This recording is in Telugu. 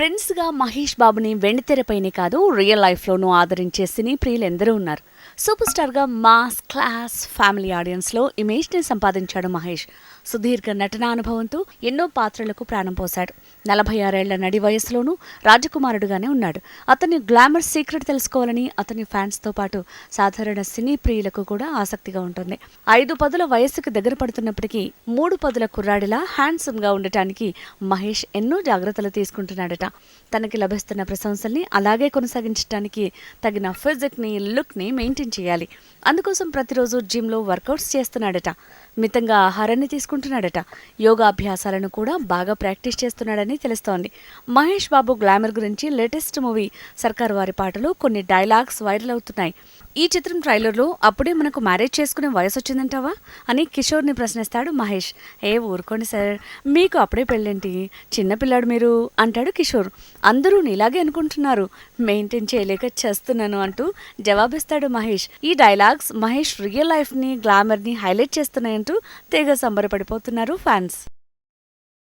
ఫ్రెండ్స్గా మహేష్ బాబుని వెండితెరపైనే కాదు రియల్ లైఫ్లోనూ ఆదరించే సినీ ప్రియులు ఎందరూ ఉన్నారు. సూపర్ స్టార్గా మాస్ క్లాస్ ఫ్యామిలీ ఆడియన్స్లో ఇమేజ్ని సంపాదించాడు మహేష్. సుదీర్ఘ నటనా అనుభవంతో ఎన్నో పాత్రలకు ప్రాణం పోశాడు. నలభై ఆరేళ్ళ నడి వయసులోనూ రాజకుమారుడుగానే ఉన్నాడు. అతని గ్లామర్ సీక్రెట్ తెలుసుకోవాలని అతని ఫ్యాన్స్తో పాటు సాధారణ సినీ ప్రియులకు కూడా ఆసక్తిగా ఉంటుంది. ఐదు పదుల వయస్సుకు దగ్గర పడుతున్నప్పటికీ మూడు పదుల కుర్రాడిలా హ్యాండ్సమ్గా ఉండటానికి మహేష్ ఎన్నో జాగ్రత్తలు తీసుకుంటున్నాడట. తనకి లభిస్తున్న ప్రశంసల్ని అలాగే కొనసాగించడానికి తగిన ఫిజిక్ని లుక్ని మెయింటైన్ చేయాలి. అందుకోసం ప్రతిరోజు జిమ్లో వర్కౌట్స్ చేస్తున్నాడట. మితంగా ఆహారాన్ని తీసుకు చేసుకుంటున్నాడట. యోగాభ్యాసాలను కూడా బాగా ప్రాక్టీస్ చేస్తున్నాడని తెలుస్తోంది. మహేష్ బాబు గ్లామర్ గురించి లేటెస్ట్ మూవీ సర్కార్ వారి పాటలో కొన్ని డైలాగ్స్ వైరల్ అవుతున్నాయి. ఈ చిత్రం ట్రైలర్లో అప్పుడే మనకు మ్యారేజ్ చేసుకునే వయసు వచ్చిందంటావా అని కిషోర్ని ప్రశ్నిస్తాడు మహేష్. ఏ ఊరుకోండి సార్ మీకు అప్పుడే పెళ్ళేంటి? చిన్నపిల్లాడు మీరు అంటాడు కిషోర్. అందరూ ఇలాగే అనుకుంటున్నారు. మెయింటైన్ చేయలేక చేస్తున్నాను అంటూ జవాబిస్తాడు మహేష్. ఈ డైలాగ్స్ మహేష్ రియల్ లైఫ్ని గ్లామర్ని హైలైట్ చేస్తున్నాయంటూ తెగ పడిపోతున్నారు ఫ్యాన్స్.